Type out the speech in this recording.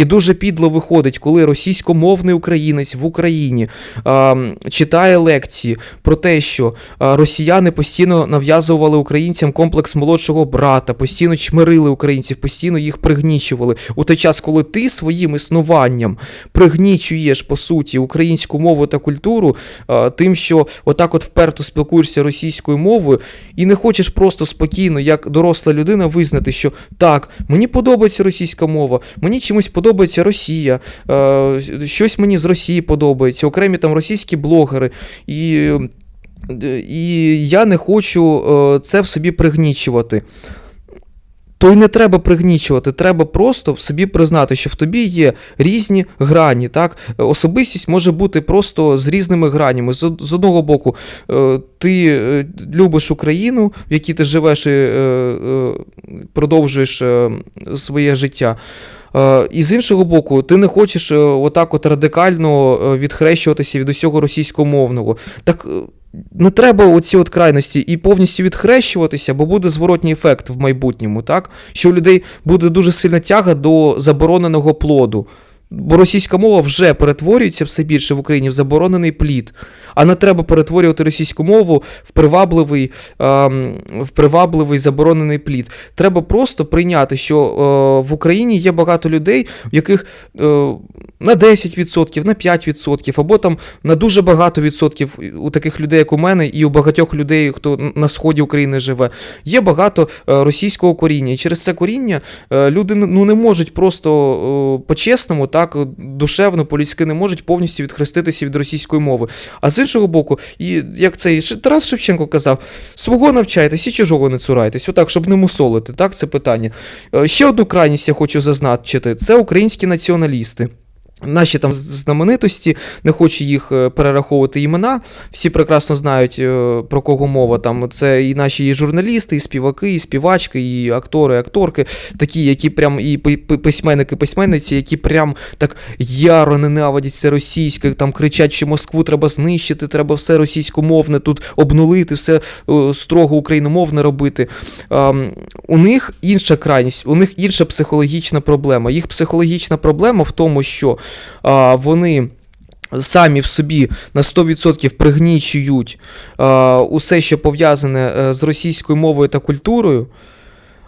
І дуже підло виходить, коли російськомовний українець в Україні а, читає лекції про те, що росіяни постійно нав'язували українцям комплекс молодшого брата, постійно чмирили українців, постійно їх пригнічували. У той час, коли ти своїм існуванням пригнічуєш по суті українську мову та культуру, а, тим, що отак от вперто спілкуєшся російською мовою, і не хочеш просто спокійно, як доросла людина, визнати, що так, мені подобається російська мова, мені чимось подобається Росія, е, щось мені з Росії подобається, окремі там російські блогери. І, і я не хочу е, це в собі пригнічувати. То й не треба пригнічувати, треба просто в собі признати, що в тобі є різні грані. Так? Особистість може бути просто з різними гранями. З, одного боку, е, ти любиш Україну, в якій ти живеш і продовжуєш своє життя. Е, І з іншого боку, ти не хочеш е, отак от радикально е, відхрещуватися від усього російськомовного. Так не треба оці от крайності і повністю відхрещуватися, бо буде зворотній ефект в майбутньому, так? Що у людей буде дуже сильна тяга до забороненого плоду. Бо російська мова вже перетворюється все більше в Україні в заборонений плід. А не треба перетворювати російську мову в привабливий, ем, в привабливий заборонений плід. Треба просто прийняти, що е, в Україні є багато людей, в яких е, на 10%, на 5%, або там на дуже багато відсотків у таких людей, як у мене, і у багатьох людей, хто на сході України живе, є багато е, російського коріння. І через це коріння е, люди ну, не можуть просто по-чесному, так, душевно, по-людськи не можуть повністю відхреститися від російської мови. А з іншого боку, і як цей Тарас Шевченко казав, свого навчайтесь і чужого не цурайтесь, отак, щоб не мусолити, так, це питання. Е, Ще одну крайність я хочу зазначити: це українські націоналісти. Наші там знаменитості, не хочу їх е, перераховувати імена. Всі прекрасно знають е, про кого мова. Там це і наші і журналісти, і співаки, і співачки, і актори, і акторки, такі, які прям і пи- пи- письменники, письменниці, які прям так яро ненавидять це російське, там кричать, що Москву треба знищити, треба все російськомовне тут обнулити, все е, строго україномовне робити. У них інша крайність, у них інша психологічна проблема. Їх психологічна проблема в тому, що а, вони. Самі в собі на 100% пригнічують е, усе, що пов'язане е, з російською мовою та культурою,